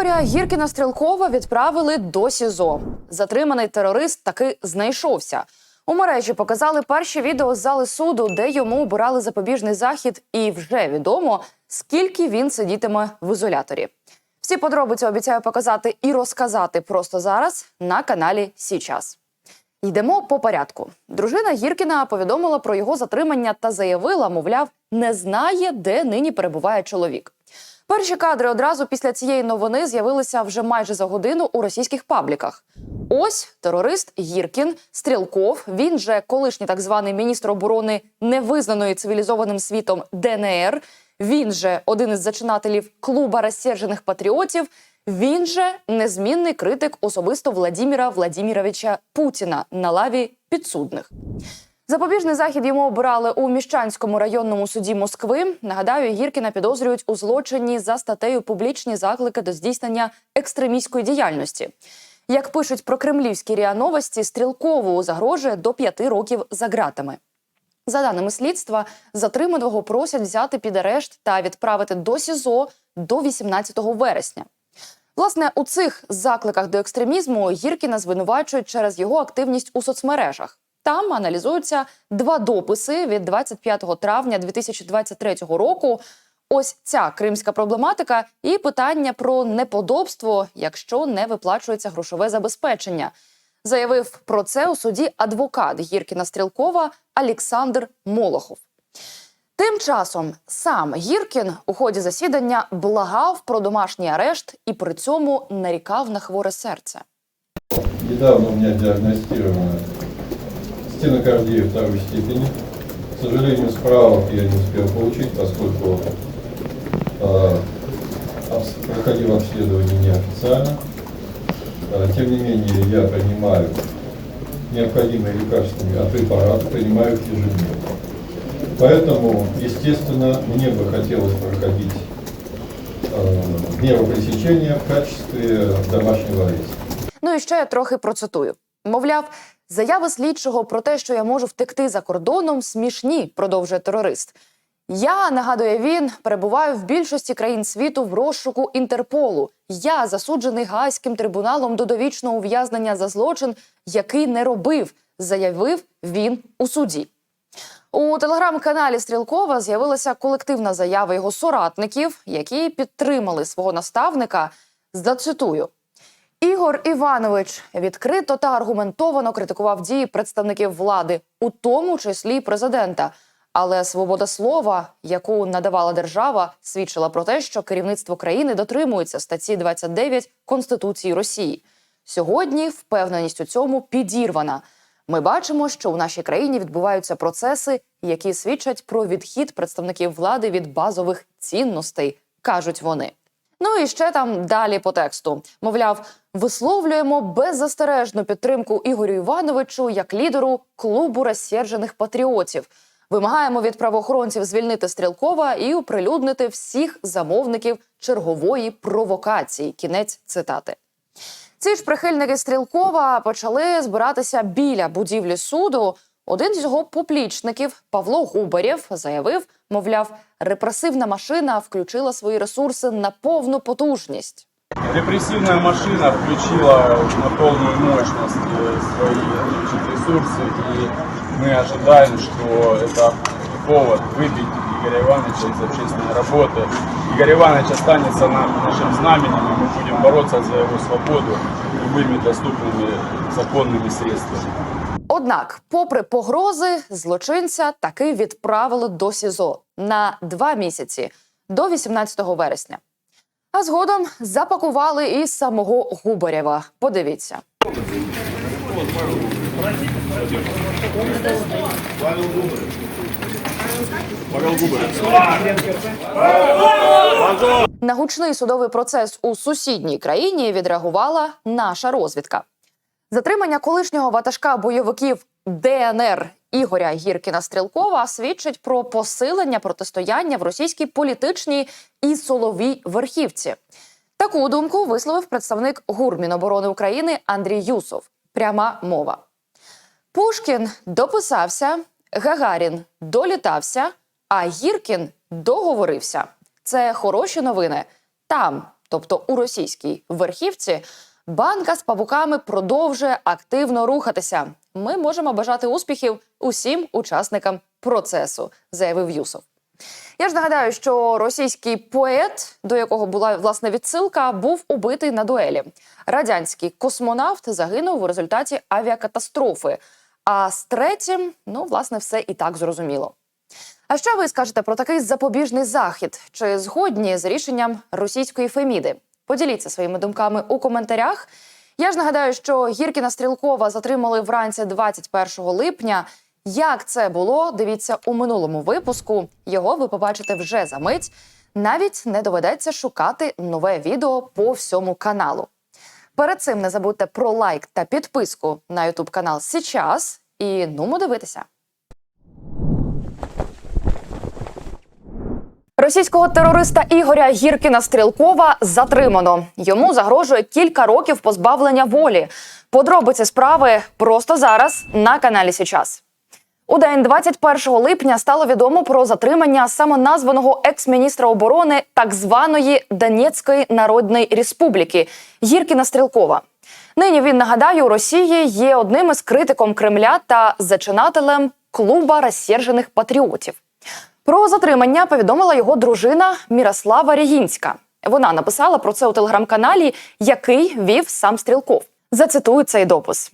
Ігоря Гіркіна Стрілкова відправили до СІЗО. Затриманий терорист таки знайшовся. У мережі показали перші відео з зали суду, де йому обирали запобіжний захід, і вже відомо, скільки він сидітиме в ізоляторі. Всі подробиці обіцяю показати і розказати просто зараз на каналі Січас. Йдемо по порядку. Дружина Гіркіна повідомила про його затримання та заявила, мовляв, не знає, де нині перебуває чоловік. Перші кадри одразу після цієї новини з'явилися вже майже за годину у російських пабліках. Ось терорист Гіркін Стрілков. Він же колишній так званий міністр оборони невизнаної цивілізованим світом ДНР. Він же один із зачинателів клуба розсержених патріотів. Він же незмінний критик особисто Владіміра Владіміровича Путіна на лаві підсудних. Запобіжний захід йому обирали у міщанському районному суді Москви. Нагадаю, Гіркіна підозрюють у злочині за статтею публічні заклики до здійснення екстремістської діяльності. Як пишуть про кремлівські ріа новості, стрілкову загрожує до п'яти років за ґратами. За даними слідства, затриманого просять взяти під арешт та відправити до СІЗО до 18 вересня. Власне, у цих закликах до екстремізму Гіркіна звинувачують через його активність у соцмережах. Там аналізуються два дописи від 25 травня 2023 року. Ось ця кримська проблематика і питання про неподобство, якщо не виплачується грошове забезпечення. Заявив про це у суді адвокат Гіркіна Стрілкова Олександр Молохов. Тим часом сам Гіркін у ході засідання благав про домашній арешт і при цьому нарікав на хворе серце. Недавно у меня диагностирована стенокардия второй степени. К сожалению, справок я не успел получить, поскольку э, обс- проходил обследование неофициально. Э, тем не менее, я принимаю необходимые лекарственные а препараты, принимаю их ежедневно. Поэтому, естественно, мне бы хотелось проходить э, меру пресечения в качестве домашнего ареста. Ну і ще я трохи процитую. Мовляв, заяви слідчого про те, що я можу втекти за кордоном, смішні, продовжує терорист. Я нагадує він, перебуваю в більшості країн світу в розшуку Інтерполу. Я засуджений Гаазьким трибуналом до довічного ув'язнення за злочин, який не робив, заявив він у суді. У телеграм-каналі Стрілкова з'явилася колективна заява його соратників, які підтримали свого наставника. Зацитую. Ігор Іванович відкрито та аргументовано критикував дії представників влади, у тому числі президента. Але свобода слова, яку надавала держава, свідчила про те, що керівництво країни дотримується статті 29 Конституції Росії. Сьогодні впевненість у цьому підірвана. Ми бачимо, що у нашій країні відбуваються процеси, які свідчать про відхід представників влади від базових цінностей, кажуть вони. Ну і ще там далі по тексту. Мовляв, висловлюємо беззастережну підтримку Ігорю Івановичу як лідеру клубу розсержених патріотів. Вимагаємо від правоохоронців звільнити Стрілкова і оприлюднити всіх замовників чергової провокації. Кінець цитати. Ці ж прихильники Стрілкова почали збиратися біля будівлі суду. Один з його поплічників Павло Губарєв заявив, мовляв, репресивна машина включила свої ресурси на повну потужність. Репрессивная машина включила на полную мощность э, свои значит, ресурсы, и мы ожидаем, что это повод выбить Игоря Ивановича из общественной работы. Игорь Иванович останется нам, нашим знаменем, и мы будем бороться за его свободу любыми доступными законными средствами. Однак, попри погрози, злочинця таки відправили до СІЗО на два місяці до 18 вересня. А згодом запакували і самого Губарєва. Подивіться. На гучний судовий процес у сусідній країні відреагувала наша розвідка. Затримання колишнього ватажка бойовиків ДНР Ігоря Гіркіна Стрілкова свідчить про посилення протистояння в російській політичній і соловій верхівці. Таку думку висловив представник ГУР Міноборони України Андрій Юсов. Пряма мова. Пушкін дописався, Гагарін долітався, а Гіркін договорився. Це хороші новини. Там тобто у російській верхівці, банка з павуками продовжує активно рухатися. Ми можемо бажати успіхів усім учасникам процесу, заявив Юсов. Я ж нагадаю, що російський поет, до якого була власне відсилка, був убитий на дуелі. Радянський космонавт загинув у результаті авіакатастрофи. А з третім, ну власне, все і так зрозуміло. А що ви скажете про такий запобіжний захід? Чи згодні з рішенням російської Феміди? Поділіться своїми думками у коментарях. Я ж нагадаю, що Гіркіна Стрілкова затримали вранці 21 липня. Як це було? Дивіться у минулому випуску. Його ви побачите вже за мить. Навіть не доведеться шукати нове відео по всьому каналу. Перед цим не забудьте про лайк та підписку на YouTube канал Сейчас і нумо дивитися. Російського терориста Ігоря Гіркіна Стрілкова затримано. Йому загрожує кілька років позбавлення волі. Подробиці справи просто зараз на каналі Сейчас. У день 21 липня стало відомо про затримання самоназваного екс-міністра оборони так званої Донецької Народної Республіки Гіркіна Стрілкова. Нині він нагадаю, у Росії є одним із критиком Кремля та зачинателем клуба розсержених патріотів. Про затримання повідомила його дружина Мірослава Рігінська. Вона написала про це у телеграм-каналі, який вів сам Стрілков. Зацитую цей допис.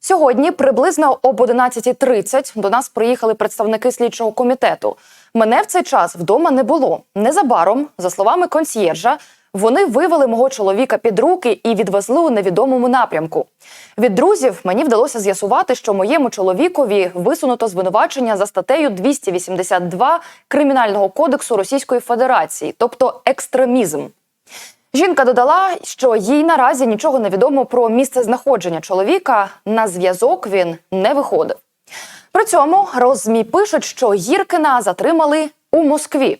Сьогодні, приблизно об 11.30, до нас приїхали представники слідчого комітету. Мене в цей час вдома не було. Незабаром, за словами консьєржа, вони вивели мого чоловіка під руки і відвезли у невідомому напрямку. Від друзів мені вдалося з'ясувати, що моєму чоловікові висунуто звинувачення за статтею 282 Кримінального кодексу Російської Федерації, тобто екстремізм. Жінка додала, що їй наразі нічого не відомо про місце знаходження чоловіка. На зв'язок він не виходив. При цьому розмі пишуть, що Гіркина затримали у Москві.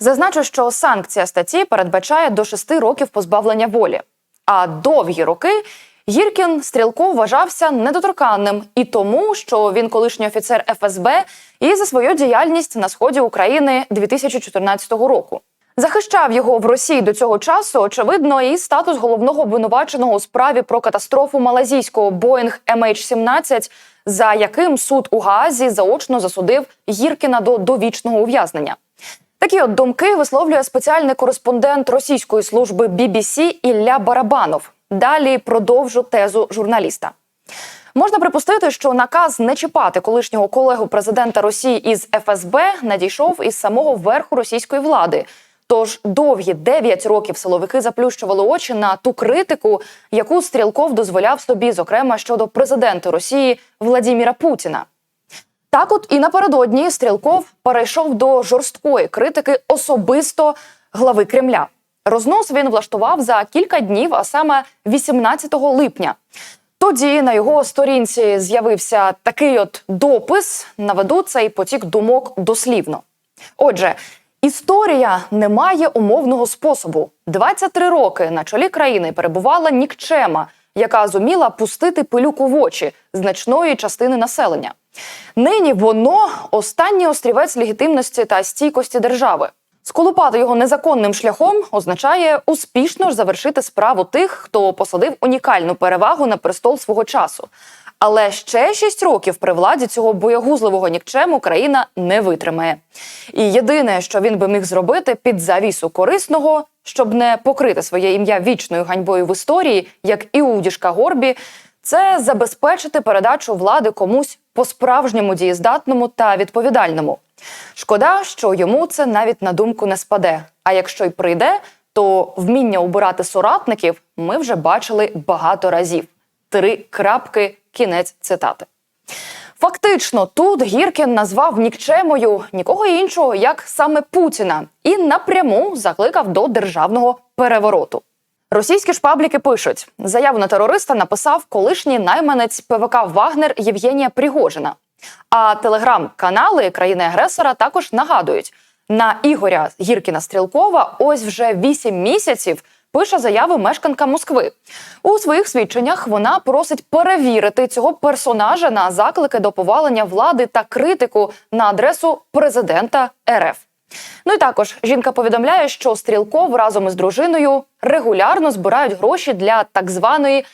Зазначу, що санкція статті передбачає до 6 років позбавлення волі. А довгі роки Гіркін Стрілков вважався недоторканним і тому, що він колишній офіцер ФСБ і за свою діяльність на сході України 2014 року. Захищав його в Росії до цього часу, очевидно, і статус головного обвинуваченого у справі про катастрофу малазійського Боїнг MH17, за яким суд у Гаазі заочно засудив Гіркіна до довічного ув'язнення. Такі от думки висловлює спеціальний кореспондент російської служби BBC Ілля Барабанов. Далі продовжу тезу журналіста. Можна припустити, що наказ не чіпати колишнього колегу президента Росії із ФСБ надійшов із самого верху російської влади. Тож довгі 9 років силовики заплющували очі на ту критику, яку Стрілков дозволяв собі, зокрема щодо президента Росії Владіміра Путіна. Так, от і напередодні Стрілков перейшов до жорсткої критики особисто глави Кремля. Рознос він влаштував за кілька днів, а саме 18 липня. Тоді на його сторінці з'явився такий от допис. Наведу цей потік думок дослівно. Отже, історія не має умовного способу. 23 роки на чолі країни перебувала нікчема, яка зуміла пустити пилюку в очі значної частини населення. Нині воно останній острівець легітимності та стійкості держави. Сколупати його незаконним шляхом означає успішно ж завершити справу тих, хто посадив унікальну перевагу на престол свого часу. Але ще шість років при владі цього боягузливого нікчему країна не витримає. І єдине, що він би міг зробити під завісу корисного, щоб не покрити своє ім'я вічною ганьбою в історії, як Іудішка Горбі, це забезпечити передачу влади комусь по-справжньому дієздатному та відповідальному. Шкода, що йому це навіть на думку не спаде. А якщо й прийде, то вміння обирати соратників ми вже бачили багато разів. Три крапки, кінець цитати. Фактично, тут Гіркін назвав нікчемою нікого іншого, як саме Путіна, і напряму закликав до державного перевороту. Російські ж пабліки пишуть: заяву на терориста написав колишній найманець ПВК Вагнер Євгенія Пригожина. А телеграм-канали країни-агресора також нагадують: на Ігоря Гіркіна Стрілкова ось вже 8 місяців пише заяви мешканка Москви. У своїх свідченнях вона просить перевірити цього персонажа на заклики до повалення влади та критику на адресу президента РФ. Ну і також жінка повідомляє, що Стрілков разом із дружиною регулярно збирають гроші для так званої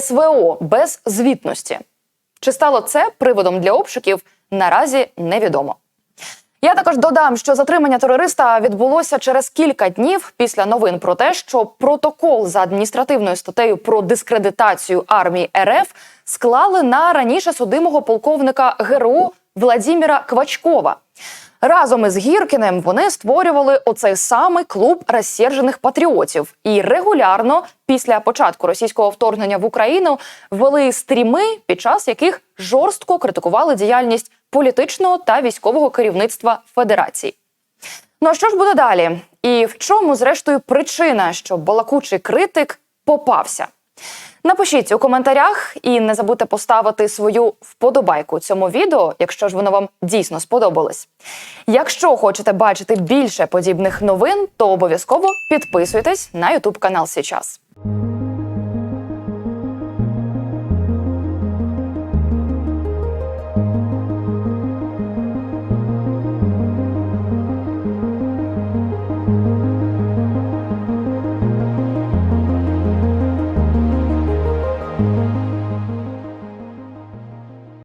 СВО без звітності. Чи стало це приводом для обшуків, наразі невідомо. Я також додам, що затримання терориста відбулося через кілька днів після новин про те, що протокол за адміністративною статтею про дискредитацію армії РФ склали на раніше судимого полковника ГРУ Владіміра Квачкова. Разом із Гіркіним вони створювали оцей самий клуб розсержених патріотів і регулярно після початку російського вторгнення в Україну вели стріми, під час яких жорстко критикували діяльність політичного та військового керівництва Федерації. Ну а що ж буде далі? І в чому, зрештою, причина, що балакучий критик попався? Напишіть у коментарях і не забудьте поставити свою вподобайку цьому відео, якщо ж воно вам дійсно сподобалось. Якщо хочете бачити більше подібних новин, то обов'язково підписуйтесь на YouTube канал Січас.